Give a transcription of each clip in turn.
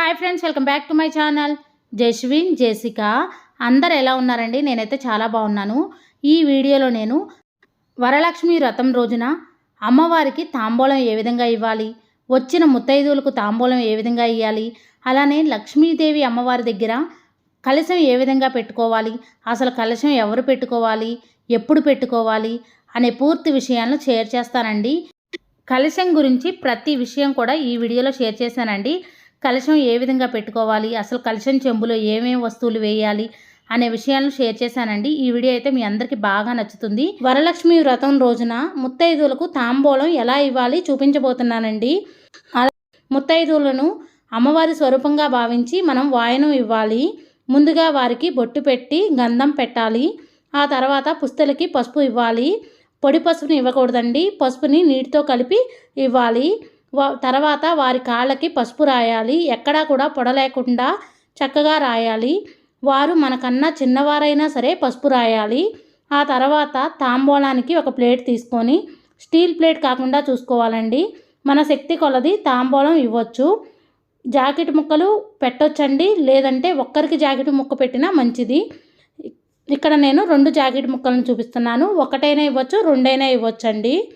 Hi friends welcome back to my channel. Jaswin Jessica అందరు ఎలా ఉన్నారండి? నేనైతే చాలా బాగున్నాను. ఈ వీడియోలో నేను వరలక్ష్మి వ్రతం రోజున అమ్మవారికి తాంబూలం ఏ విధంగా ఇవ్వాలి? వచ్చిన ముత్తైదువులకు తాంబూలం ఏ విధంగా ఇవ్వాలి అలానే లక్ష్మీదేవి అమ్మవారి దగ్గర కలశం ఏ విధంగా పెట్టుకోవాలి? అసలు కలశం ఎవరు పెట్టుకోవాలి? ఎప్పుడు పెట్టుకోవాలి? అనే పూర్తి విషయాలను షేర్ చేస్తానండి. కలశం గురించి ప్రతి విషయం కూడా ఈ వీడియోలో షేర్ చేశానండి. కలశం ఏ విధంగా పెట్టుకోవాలి? అసలు కలశం చెంబులో ఏమేమి వస్తువులు వేయాలి? అనే విషయాలను షేర్ చేశానండి. ఈ వీడియో అయితే మీ అందరికీ బాగా నచ్చుతుంది. వరలక్ష్మి వ్రతం రోజున ముత్తైదువులకు తాంబూలం ఎలా ఇవ్వాలి చూపించబోతున్నానండి. ముత్తైదువులను అమ్మవారి స్వరూపంగా భావించి మనం వాయనం ఇవ్వాలి. ముందుగా వారికి బొట్టు పెట్టి గంధం పెట్టాలి. ఆ తర్వాత పుస్తలకి పసుపు ఇవ్వాలి. పొడి పసుపుని ఇవ్వకూడదండి. పసుపుని నీటితో కలిపి ఇవ్వాలి. తర్వాత వారి కాళ్ళకి పసుపు రాయాలి. ఎక్కడా కూడా పొడలేకుండా చక్కగా రాయాలి. వారు మనకన్నా చిన్నవారైనా సరే పసుపు రాయాలి. ఆ తర్వాత తాంబూలానికి ఒక ప్లేట్ తీసుకొని స్టీల్ ప్లేట్ కాకుండా చూసుకోవాలండి. మన శక్తి కొలది తాంబూలం ఇవ్వచ్చు. జాకెట్ ముక్కలు పెట్టొచ్చండి. లేదంటే ఒక్కరికి జాకెట్ ముక్క పెట్టినా మంచిది. ఇక్కడ నేను రెండు జాకెట్ ముక్కలను చూపిస్తున్నాను. ఒకటైనా ఇవ్వచ్చు రెండైనా ఇవ్వచ్చండి.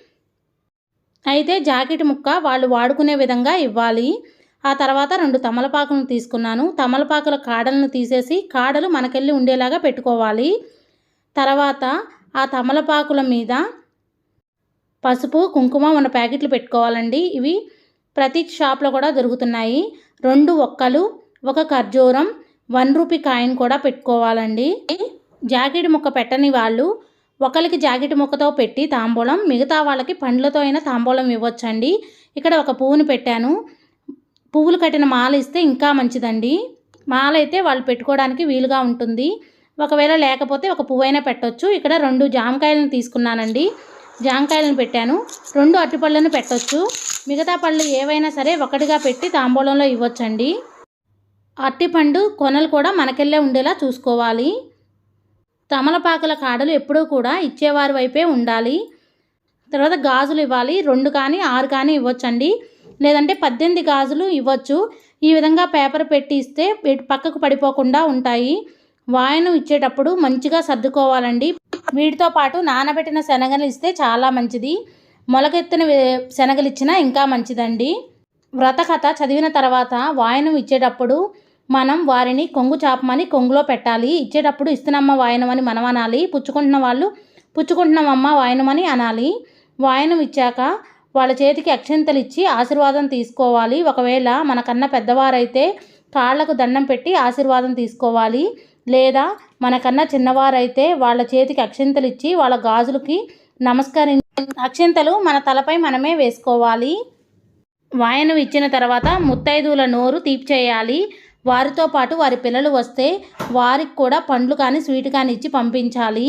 అయితే జాకెట్ ముక్క వాళ్ళు వాడుకునే విధంగా ఇవ్వాలి. ఆ తర్వాత రెండు తమలపాకులను తీసుకున్నాను. తమలపాకుల కాడలను తీసేసి కాడలు మనకెళ్ళి ఉండేలాగా పెట్టుకోవాలి. తర్వాత ఆ తమలపాకుల మీద పసుపు కుంకుమ ఉన్న ప్యాకెట్లు పెట్టుకోవాలండి. ఇవి ప్రతి షాప్లో కూడా దొరుకుతున్నాయి. రెండు ఒక్కలు ఒక ఖర్జూరం వన్ రూపీ కాయిన్ కూడా పెట్టుకోవాలండి. జాకెట్ ముక్క పెట్టని వాళ్ళు ఒకరికి జాకెట్ ముక్కతో పెట్టి తాంబూలం మిగతా వాళ్ళకి పండ్లతో అయినా తాంబూలం ఇవ్వచ్చండి. ఇక్కడ ఒక పువ్వుని పెట్టాను. పువ్వులు కట్టిన మాల ఇస్తే ఇంకా మంచిదండి. మాల అయితే వాళ్ళు పెట్టుకోవడానికి వీలుగా ఉంటుంది. ఒకవేళ లేకపోతే ఒక పువ్వు అయినా పెట్టొచ్చు. ఇక్కడ రెండు జామకాయలను తీసుకున్నానండి. జామకాయలను పెట్టాను. రెండు అరటిపళ్ళను పెట్టొచ్చు. మిగతా పళ్ళు ఏవైనా సరే ఒకటిగా పెట్టి తాంబూలంలో ఇవ్వచ్చండి. అరటిపండు కొనలు కూడా మనకెళ్ళే ఉండేలా చూసుకోవాలి. తమలపాకుల కాడలు ఎప్పుడూ కూడా ఇచ్చేవారి వైపే ఉండాలి. తర్వాత గాజులు ఇవ్వాలి. రెండు కానీ ఆరు కానీ ఇవ్వచ్చండి. లేదంటే పద్దెనిమిది గాజులు ఇవ్వచ్చు. ఈ విధంగా పేపర్ పెట్టి ఇస్తే పక్కకు పడిపోకుండా ఉంటాయి. వాయనం ఇచ్చేటప్పుడు మంచిగా సర్దుకోవాలండి. వీటితో పాటు నానబెట్టిన శనగలు ఇస్తే చాలా మంచిది. మొలకెత్తిన శనగలు ఇచ్చినా ఇంకా మంచిదండి. వ్రత కథ చదివిన తర్వాత వాయనం ఇచ్చేటప్పుడు మనం వారిని కొంగు చాపమని కొంగులో పెట్టాలి. ఇచ్చేటప్పుడు ఇస్తున్నమ్మ వాయనమని మనం అనాలి పుచ్చుకుంటున్న వాళ్ళు పుచ్చుకుంటున్నామమ్మ వాయనమని అనాలి. వాయనం ఇచ్చాక వాళ్ళ చేతికి అక్షంతలు ఇచ్చి ఆశీర్వాదం తీసుకోవాలి. ఒకవేళ మనకన్నా పెద్దవారైతే కాళ్ళకు దండం పెట్టి ఆశీర్వాదం తీసుకోవాలి. లేదా మనకన్నా చిన్నవారైతే వాళ్ళ చేతికి అక్షంతలు ఇచ్చి వాళ్ళ గాజులకి నమస్కరించి అక్షంతలు మన తలపై మనమే వేసుకోవాలి. వాయనం ఇచ్చిన తర్వాత ముత్తైదువుల నోరు తీపి చేయాలి వారితో పాటు వారి పిల్లలు వస్తే వారికి కూడా పండ్లు కానీ స్వీట్ కానీ ఇచ్చి పంపించాలి.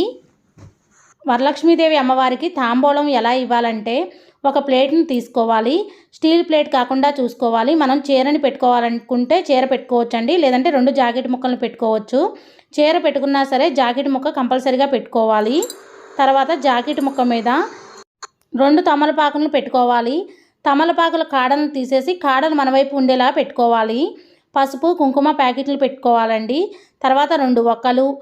వరలక్ష్మీదేవి అమ్మవారికి తాంబూలం ఎలా ఇవ్వాలంటే ఒక ప్లేట్ని తీసుకోవాలి. స్టీల్ ప్లేట్ కాకుండా చూసుకోవాలి. మనం చీరని పెట్టుకోవాలనుకుంటే చీర పెట్టుకోవచ్చండి. లేదంటే రెండు జాకెట్ ముక్కలను పెట్టుకోవచ్చు. చీర పెట్టుకున్నా సరే జాకెట్ ముక్క కంపల్సరీగా పెట్టుకోవాలి. తర్వాత జాకెట్ ముక్క మీద రెండు తమలపాకులను పెట్టుకోవాలి. తమలపాకుల కాడలను తీసేసి కాడలు మన వైపు ఉండేలా పెట్టుకోవాలి. పసుపు కుంకుమ ప్యాకెట్లు పెట్టుకోవాలండి. తర్వాత రెండు ఒక్కలు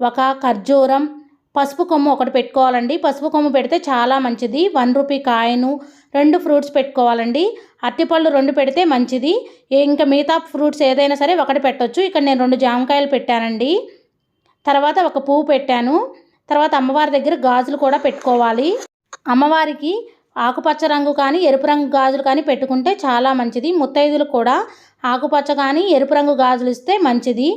ఒక ఖర్జూరం పసుపు కొమ్ము ఒకటి పెట్టుకోవాలండి. పసుపు కొమ్ము పెడితే చాలా మంచిది. వన్ రూపీ కాయను రెండు ఫ్రూట్స్ పెట్టుకోవాలండి. అరటిపళ్ళు రెండు పెడితే మంచిది. ఏ- ఇంకా మిగతా ఫ్రూట్స్ ఏదైనా సరే ఒకటి పెట్టొచ్చు. ఇక్కడ నేను రెండు జామకాయలు పెట్టానండి. తర్వాత ఒక పువ్వు పెట్టాను. తర్వాత అమ్మవారి దగ్గర గాజులు కూడా పెట్టుకోవాలి. అమ్మవారికి ఆకుపచ్చ రంగు కానీ ఎరుపు రంగు గాజులు కానీ పెట్టుకుంటే చాలా మంచిది. ముత్తైదులు కూడా ఆకుపచ్చ కానీ ఎరుపు రంగు గాజులు ఇస్తే మంచిది.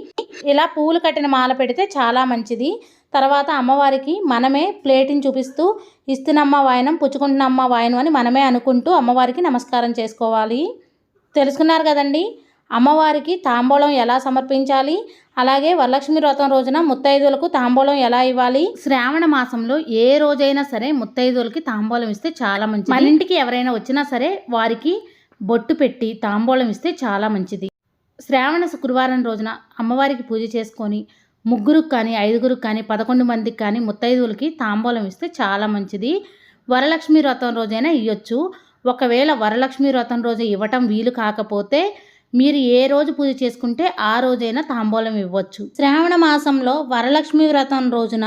ఇలా పూలు కట్టిన మాల పెడితే చాలా మంచిది. తర్వాత అమ్మవారికి మనమే ప్లేట్ని చూపిస్తూ ఇస్తున్నమ్మ వాయనం పుచ్చుకుంటున్నమ్మ వాయనం అని మనమే అనుకుంటూ అమ్మవారికి నమస్కారం చేసుకోవాలి. తెలుసుకున్నారు కదండి? అమ్మవారికి తాంబూలం ఎలా సమర్పించాలి? అలాగే వరలక్ష్మి వ్రతం రోజున ముత్తైదువులకు తాంబూలం ఎలా ఇవ్వాలి? శ్రావణ మాసంలో ఏ రోజైనా సరే ముత్తైదువులకి తాంబూలం ఇస్తే చాలా మంచిది. మన ఇంటికి ఎవరైనా వచ్చినా సరే వారికి బొట్టు పెట్టి తాంబూలం ఇస్తే చాలా మంచిది. శ్రావణ శుక్రవారం రోజున అమ్మవారికి పూజ చేసుకొని ముగ్గురికి కానీ ఐదుగురికి కానీ పదకొండు మందికి కానీ ముత్తైదువులకి తాంబూలం ఇస్తే చాలా మంచిది. వరలక్ష్మి వ్రతం రోజైనా ఇవ్వచ్చు ఒకవేళ వరలక్ష్మి వ్రతం రోజు ఇవ్వటం వీలు కాకపోతే మీరు ఏ రోజు పూజ చేసుకుంటే ఆ రోజైనా తాంబూలం ఇవ్వచ్చు. శ్రావణ మాసంలో వరలక్ష్మి వ్రతం రోజున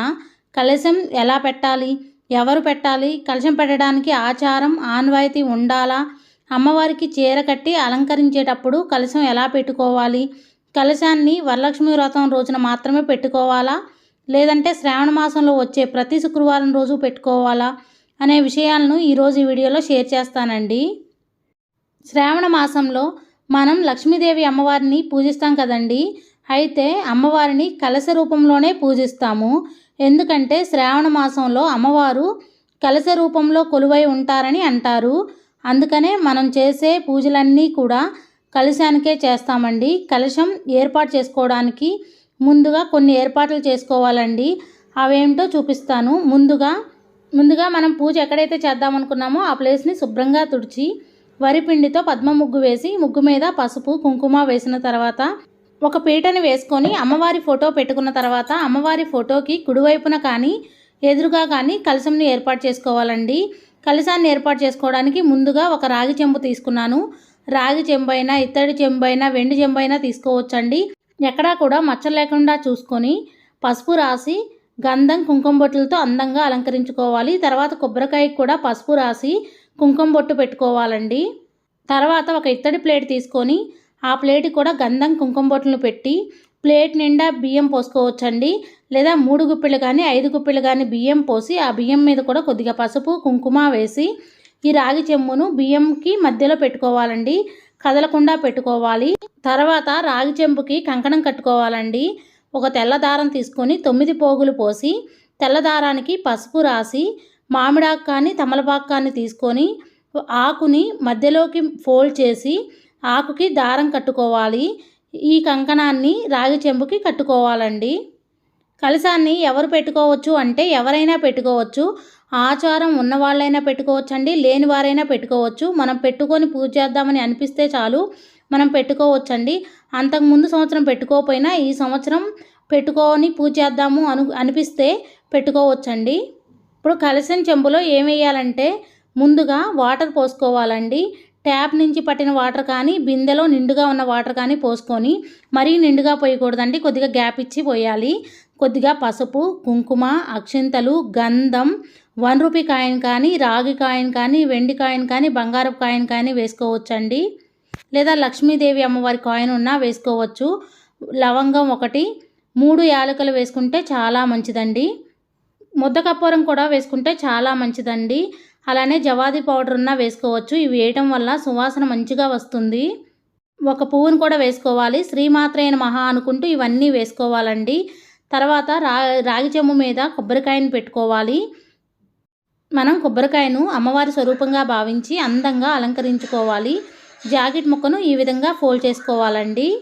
కలశం ఎలా పెట్టాలి? ఎవరు పెట్టాలి? కలశం పెట్టడానికి ఆచారం ఆన్వాయితీ ఉండాలా? అమ్మవారికి చీర కట్టి అలంకరించేటప్పుడు కలశం ఎలా పెట్టుకోవాలి? కలశాన్ని వరలక్ష్మి వ్రతం రోజున మాత్రమే పెట్టుకోవాలా? లేదంటే శ్రావణ మాసంలో వచ్చే ప్రతి శుక్రవారం రోజు పెట్టుకోవాలా? అనే విషయాలను ఈరోజు ఈ వీడియోలో షేర్ చేస్తానండి. శ్రావణ మాసంలో మనం లక్ష్మీదేవి అమ్మవారిని పూజిస్తాం కదండి. అయితే అమ్మవారిని కలశ రూపంలోనే పూజిస్తాము. ఎందుకంటే శ్రావణ మాసంలో అమ్మవారు కలశ రూపంలో కొలువై ఉంటారని అంటారు. అందుకనే మనం చేసే పూజలన్నీ కూడా కలశానికే చేస్తామండి. కలశం ఏర్పాటు చేసుకోవడానికి ముందుగా కొన్ని ఏర్పాట్లు చేసుకోవాలండి. అవేమిటో చూపిస్తాను. ముందుగా ముందుగా మనం పూజ ఎక్కడైతే చేద్దామనుకున్నామో ఆ ప్లేస్ని శుభ్రంగా తుడిచి వరి పిండితో పద్మ ముగ్గు వేసి ముగ్గు మీద పసుపు కుంకుమ వేసిన తర్వాత ఒక పీటని వేసుకొని అమ్మవారి ఫోటో పెట్టుకున్న తర్వాత అమ్మవారి ఫోటోకి కుడివైపున కానీ ఎదురుగా కానీ కలశంని ఏర్పాటు చేసుకోవాలండి. కలశాన్ని ఏర్పాటు చేసుకోవడానికి ముందుగా ఒక రాగి చెంబు తీసుకున్నాను. రాగి చెంబు అయినా ఇత్తడి చెంబు అయినా వెండి చెంబు అయినా తీసుకోవచ్చండి. ఎక్కడా కూడా మచ్చలు లేకుండా చూసుకొని పసుపు రాసి గంధం కుంకుమ బొట్టులతో అందంగా అలంకరించుకోవాలి. తర్వాత కొబ్బరికాయకి కూడా పసుపు రాసి కుంకుమ బొట్టు పెట్టుకోవాలండి. తర్వాత ఒక ఇత్తడి ప్లేట్ తీసుకొని ఆ ప్లేట్ కూడా గంధం కుంకుమ బొట్టును పెట్టి ప్లేట్ నిండా బియ్యం పోసుకోవచ్చండి. లేదా మూడు గుప్పిళ్ళు కానీ ఐదు గుప్పిళ్ళు కానీ బియ్యం పోసి ఆ బియ్యం మీద కూడా కొద్దిగా పసుపు కుంకుమ వేసి ఈ రాగి చెంబును బియ్యంకి మధ్యలో పెట్టుకోవాలండి. కదలకుండా పెట్టుకోవాలి. తర్వాత రాగి చెంబుకి కంకణం కట్టుకోవాలండి. ఒక తెల్లదారం తీసుకొని తొమ్మిది పోగులు పోసి తెల్లదారానికి పసుపు రాసి మామిడాకు కానీ తమలపాకు కానీ తీసుకొని ఆకుని మధ్యలోకి ఫోల్డ్ చేసి ఆకుకి దారం కట్టుకోవాలి. ఈ కంకణాన్ని రాగి చెంబుకి కట్టుకోవాలండి. కలశాన్ని ఎవరు పెట్టుకోవచ్చు అంటే ఎవరైనా పెట్టుకోవచ్చు. ఆచారం ఉన్నవాళ్ళైనా పెట్టుకోవచ్చు అండి లేని వారైనా పెట్టుకోవచ్చు. మనం పెట్టుకొని పూజ చేద్దామని అనిపిస్తే చాలు మనం పెట్టుకోవచ్చండి. అంతకుముందు సంవత్సరం పెట్టుకోకపోయినా ఈ సంవత్సరం పెట్టుకొని పూజ చేద్దాము అను అనిపిస్తే పెట్టుకోవచ్చండి. ఇప్పుడు కలిసిన చెంబులో ఏం వేయాలంటే ముందుగా వాటర్ పోసుకోవాలండి. ట్యాప్ నుంచి పట్టిన వాటర్ కానీ బిందెలో నిండుగా ఉన్న వాటర్ కానీ పోసుకొని మరీ నిండుగా పోయకూడదండి. కొద్దిగా గ్యాప్ ఇచ్చి పోయాలి. కొద్దిగా పసుపు కుంకుమ అక్షింతలు గంధం వన్ రూపీ కాయిన్ కానీ రాగి కాయిన్ కానీ వెండి కాయిన్ కానీ బంగారపు కాయిన్ కానీ వేసుకోవచ్చండి. లేదా లక్ష్మీదేవి అమ్మవారి కాయిన్ ఉన్నా వేసుకోవచ్చు. లవంగం ఒకటి మూడు యాలకులు వేసుకుంటే చాలా మంచిదండి. ముద్ద కూడా వేసుకుంటే చాలా మంచిదండి. అలానే జవాది పౌడర్ ఉన్నా వేసుకోవచ్చు. ఇవి వేయటం వల్ల సువాసన మంచిగా వస్తుంది. ఒక పువ్వును కూడా వేసుకోవాలి. శ్రీమాత్రైన మహా అనుకుంటూ ఇవన్నీ వేసుకోవాలండి. తర్వాత రా రాగి చెమ్ము మీద కొబ్బరికాయను పెట్టుకోవాలి. మనం కొబ్బరికాయను అమ్మవారి స్వరూపంగా భావించి అందంగా అలంకరించుకోవాలి. జాకెట్ ముక్కను ఈ విధంగా ఫోల్డ్ చేసుకోవాలండి.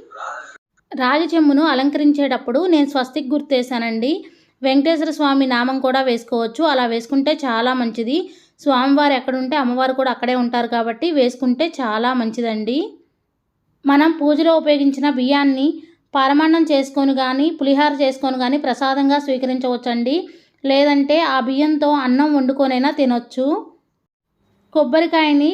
రాగి చెమ్మును అలంకరించేటప్పుడు నేను స్వస్తిక్ గుర్తేశానండి వెంకటేశ్వర స్వామి నామం కూడా వేసుకోవచ్చు. అలా వేసుకుంటే చాలా మంచిది. స్వామివారు ఎక్కడుంటే అమ్మవారు కూడా అక్కడే ఉంటారు కాబట్టి వేసుకుంటే చాలా మంచిదండి. మనం పూజలో ఉపయోగించిన బియ్యాన్ని పరమాన్నం చేసుకొని కానీ పులిహార చేసుకొని కానీ ప్రసాదంగా స్వీకరించవచ్చండి. లేదంటే ఆ బియ్యంతో అన్నం వండుకొనైనా తినొచ్చు. కొబ్బరికాయని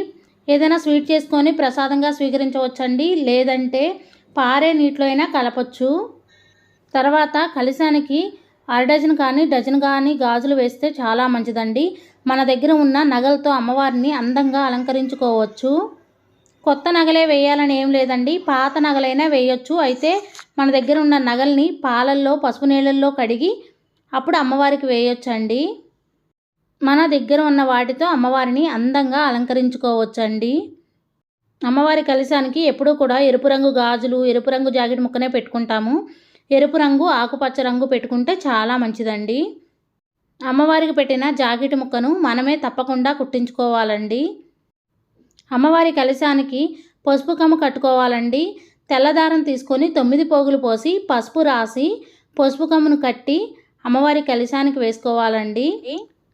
ఏదైనా స్వీట్ చేసుకొని ప్రసాదంగా స్వీకరించవచ్చండి. లేదంటే పారే నీటిలో అయినా కలపచ్చు. తర్వాత కలిశానికి అర డజన్ కానీ డజన్ కానీ గాజులు వేస్తే చాలా మంచిదండి. మన దగ్గర ఉన్న నగలతో అమ్మవారిని అందంగా అలంకరించుకోవచ్చు. కొత్త నగలే వేయాలని ఏం లేదండి. పాత నగలైనా వేయొచ్చు. అయితే మన దగ్గర ఉన్న నగల్ని పాలల్లో పసుపు నీళ్ళల్లో కడిగి అప్పుడు అమ్మవారికి వేయొచ్చండి. మన దగ్గర ఉన్న వాటితో అమ్మవారిని అందంగా అలంకరించుకోవచ్చండి. అమ్మవారి కలశానికి ఎప్పుడూ కూడా ఎరుపు రంగు గాజులు ఎరుపు రంగు జాకెట్ ముక్కనే పెట్టుకుంటాము. ఎరుపు రంగు ఆకుపచ్చ రంగు పెట్టుకుంటే చాలా మంచిదండి. అమ్మవారికి పెట్టిన జాకెట్ ముక్కను మనమే తప్పకుండా కుట్టించుకోవాలండి. అమ్మవారి కలశానికి పసుపు కమ్మ కట్టుకోవాలండి. తెల్లదారం తీసుకొని తొమ్మిది పోగులు పోసి పసుపు రాసి పసుపు కమ్మును కట్టి అమ్మవారి కలశానికి వేసుకోవాలండి.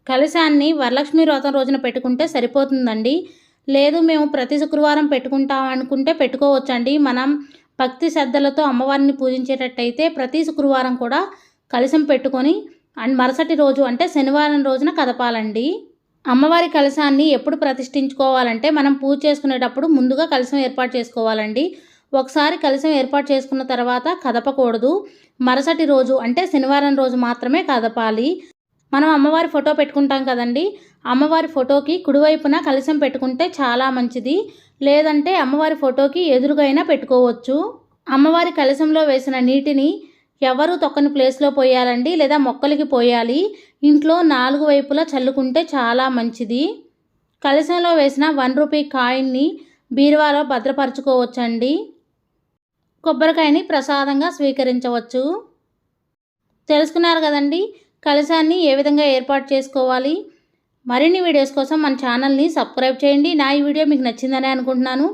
కలశాన్ని వరలక్ష్మి వ్రతం రోజున పెట్టుకుంటే సరిపోతుందండి. లేదు మేము ప్రతి శుక్రవారం పెట్టుకుంటాం అనుకుంటే పెట్టుకోవచ్చండి. మనం భక్తి శ్రద్ధలతో అమ్మవారిని పూజించేటట్టయితే ప్రతి శుక్రవారం కూడా కలశం పెట్టుకొని అండ్ మరుసటి రోజు అంటే శనివారం రోజున కదపాలండి. అమ్మవారి కలశాన్ని ఎప్పుడు ప్రతిష్ఠించుకోవాలంటే మనం పూజ చేసుకునేటప్పుడు ముందుగా కలశం ఏర్పాటు చేసుకోవాలండి. ఒకసారి కలశం ఏర్పాటు చేసుకున్న తర్వాత కదపకూడదు. మరుసటి రోజు అంటే శనివారం రోజు మాత్రమే కదపాలి. మనం అమ్మవారి ఫోటో పెట్టుకుంటాం కదండి. అమ్మవారి ఫోటోకి కుడివైపున కలశం పెట్టుకుంటే చాలా మంచిది. లేదంటే అమ్మవారి ఫోటోకి ఎదురుగైనా పెట్టుకోవచ్చు. అమ్మవారి కలశంలో వేసిన నీటిని ఎవరు తొక్కని ప్లేస్లో పోయాలండి లేదా మొక్కలకి పోయాలి? ఇంట్లో నాలుగు వైపులా చల్లుకుంటే చాలా మంచిది. కలశంలో వేసిన వన్ రూపీ కాయిన్ని బీరువాలో భద్రపరచుకోవచ్చండి. కొబ్బరికాయని ప్రసాదంగా స్వీకరించవచ్చు. తెలుసుకున్నారు కదండి? కలశాన్ని ఏ విధంగా ఏర్పాటు చేసుకోవాలి? మరిన్ని వీడియోస్ కోసం మన ఛానల్ని సబ్స్క్రైబ్ చేయండి. నా ఈ వీడియో మీకు నచ్చిందని అనుకుంటున్నాను.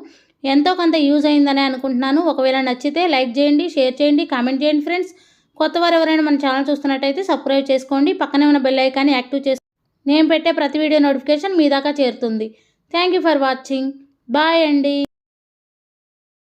ఎంతో కొంత యూజ్ అయిందని అనుకుంటున్నాను. ఒకవేళ నచ్చితే లైక్ చేయండి షేర్ చేయండి కామెంట్ చేయండి ఫ్రెండ్స్. కొత్త వారు ఎవరైనా మన ఛానల్ చూస్తున్నట్టయితే సబ్స్క్రైబ్ చేసుకోండి. పక్కనే ఉన్న బెల్ ఐకాన్ని యాక్టివ్ చేసి నేను పెట్టే ప్రతి వీడియో నోటిఫికేషన్ మీ దాకా చేరుతుంది. Thank you for watching. Bye అండి.